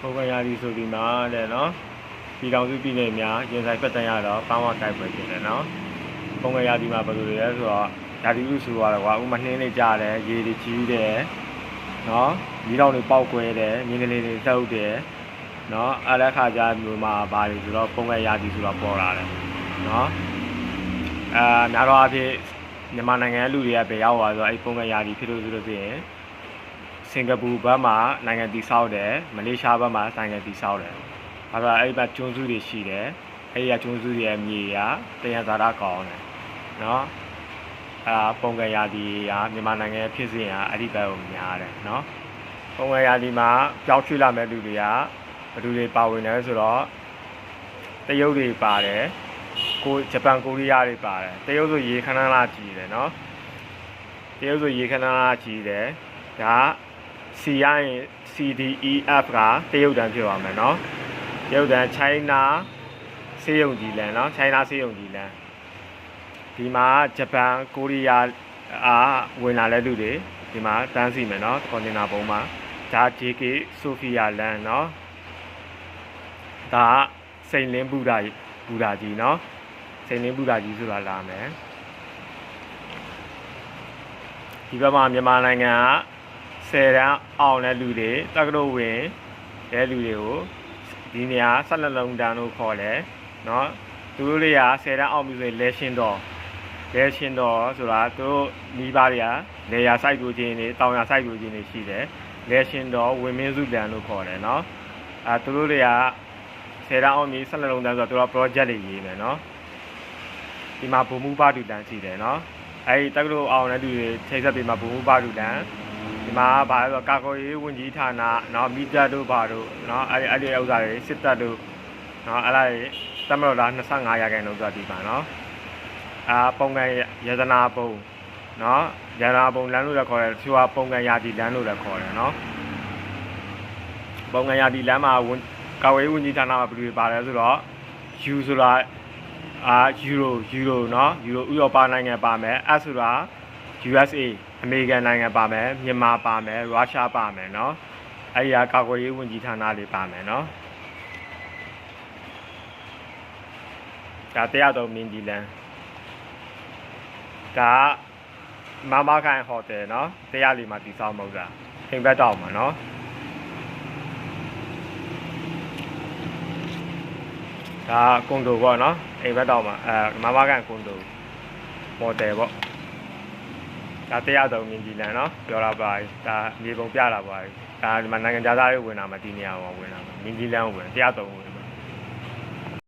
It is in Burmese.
ပုံကရာဒီဆိုဒီမှာတဲ့နော်ပြည်တော်စုပြည်နယ်များရင်ဆိုင်ပတ်တန်းရတော့ပေါင်းဝကိုက်ပွဲဖြစ်တယ်နော်ပုံကရာဒီမှာဘယ်လိုလဲဆိုတော့ဓာတိလူဆိုရတော့ကွာဥမာနှင်းလေးကြားတယ်ရေတွေကြီးတယ်နော်မီးတောင်တွေပေါက်ကွဲတယ်မြင်းကလေးတွေလှုပ်တယ်နော်အဲ့လက်ခါကျမျိုးမှာဘာတွေဆိုတော့ပုံကရာဒီဆိုတော့ပေါ်လာတယ်နော်အာများတော့အဖြစ်မြန်မာနိုင်ငံလူတွေကပဲရောက်သွားဆိုတော့အဲ့ပုံကရာဒီဖြစ်လို့ဆိုလို့ဆိုရင် စင်ကာပူဘက်မှာနိုင်ငံတည်ဆောက်တယ်မလေးရှားဘက်မှာနိုင်ငံတည်ဆောက်တယ်။ဘာလို့အဲ့ဒီဘက်ကျွန်းစုတွေရှိတယ်။အဲ့ဒီကကျွန်းစုတွေရဲ့မြေကတယံဇာတာကောင်းတယ်။နော်။အာပုံကရာဒီကမြန်မာနိုင်ငံရဲ့ဖြစ်စဉ်ကအဲ့ဒီဘက်ကိုများတယ်နော်။ပုံကရာဒီမှာကြောက်ရွှေ့လာမဲ့လူတွေကဘယ်သူတွေပါဝင်လဲဆိုတော့တရုတ်တွေပါတယ်။ကိုဂျပန်ကိုရီးယားတွေပါတယ်။တရုတ်ဆိုရေခဏလာကြည့်တယ်နော်။တရုတ်ဆိုရေခဏလာကြည့်တယ်။ဒါက C ရရင် C D E F ကတရုတ်တန်ဖြစ်ပါမယ်နော်တရုတ်တန် China ဆေးရုံကြီးလန်နော် China ဆေးရုံကြီးလန်ဒီမှာဂျပန်ကိုရီးယားအားဝင်လာတဲ့လူတွေဒီမှာတန်းစီမယ်နော်ကွန်တိန်နာပုံမှာဒါ JK Sophia Land နော်ဒါစိန်လင်းဘူဒာဘူဒာကြီးနော်စိန်လင်းဘူဒာကြီးဆိုတာလာမယ်ဒီဘက်မှာမြန်မာနိုင်ငံက ဆယ်တန်းအောင်တဲ့လူတွေတက္ကသိုလ်ဝင်တဲ့လူတွေကိုဒီနေရာဆက်လက်လုံးတန်းလို့ခေါ်တယ်เนาะသူတို့တွေကဆယ်တန်းအောင်ပြီဆိုရင်လဲရှင်းတော့လဲရှင်းတော့ဆိုတာသူတို့မိဘတွေကလေယာစိုက်ပျိုးခြင်းတွေတောင်ယာစိုက်ပျိုးခြင်းတွေရှိတယ်လဲရှင်းတော့ဝင်မင်းစုတန်းလို့ခေါ်တယ်เนาะအဲသူတို့တွေကဆယ်တန်းအောင်ပြီဆက်လက်လုံးတန်းဆိုတော့သူတို့ project တွေရေးမယ်เนาะဒီမှာဘုံမှုပါတူတန်းရှိတယ်เนาะအဲဒီတက္ကသိုလ်အောင်တဲ့လူတွေထိတ်ဆက်ပြီးမှဘုံမှုပါတူတန်း ဒီမှာဘာလဲဆိုတော့ကာကွယ်ရေးဝန်ကြီးဌာနနော်မိသားတို့ဘာတို့နော်အဲ့အဲ့ဒီဥစ္စာတွေစစ်တပ်တို့နော်အဲ့လိုက်တမတော်လာ25ရာခိုင်နှုန်းဆိုတာဒီမှာနော်အာပုံကန်ရတနာပုံနော်ရတနာပုံလမ်းလို့လည်းခေါ်တယ်သူကပုံကန်ရာတီလမ်းလို့လည်းခေါ်တယ်နော်ပုံကန်ရာတီလမ်းမှာကာကွယ်ရေးဝန်ကြီးဌာနမှာဘယ်လိုပါလဲဆိုတော့ U ဆိုတာအာယူရိုယူရိုနော်ယူရိုဥရောပနိုင်ငံပါမယ် S ဆိုတာ USA အမေရိကန်နိုင်ငံပါမယ်မြန်မာပါမယ်ရုရှားပါမယ်เนาะအဲ့ဒီကကာကွယ်ရေးဝန်ကြီးဌာနတွေပါမယ်เนาะဒါတရားတော်မင်းကြီးလန်ဒါမမခိုင်ဟိုတယ်เนาะတရားလီမှာတည်ဆောက်မဟုတ်တာအိမ်ဘက်တောက်မှာเนาะဒါကွန်ဒိုပေါ့เนาะအိမ်ဘက်တောက်မှာအဲမမခိုင်ကွန်ဒိုမော်တယ်ပေါ့ ဒါတရားတော်မြင်ကြည်လန်နော်ပြောတာပါဒါမြေပုံပြတာပါဒါဒီမှာနိုင်ငံသားတွေဝင်လာမှာဒီနေရာမှာဝင်လာမှာမြင်ကြည်လန်ကိုဝင်တရားတော်ဝင်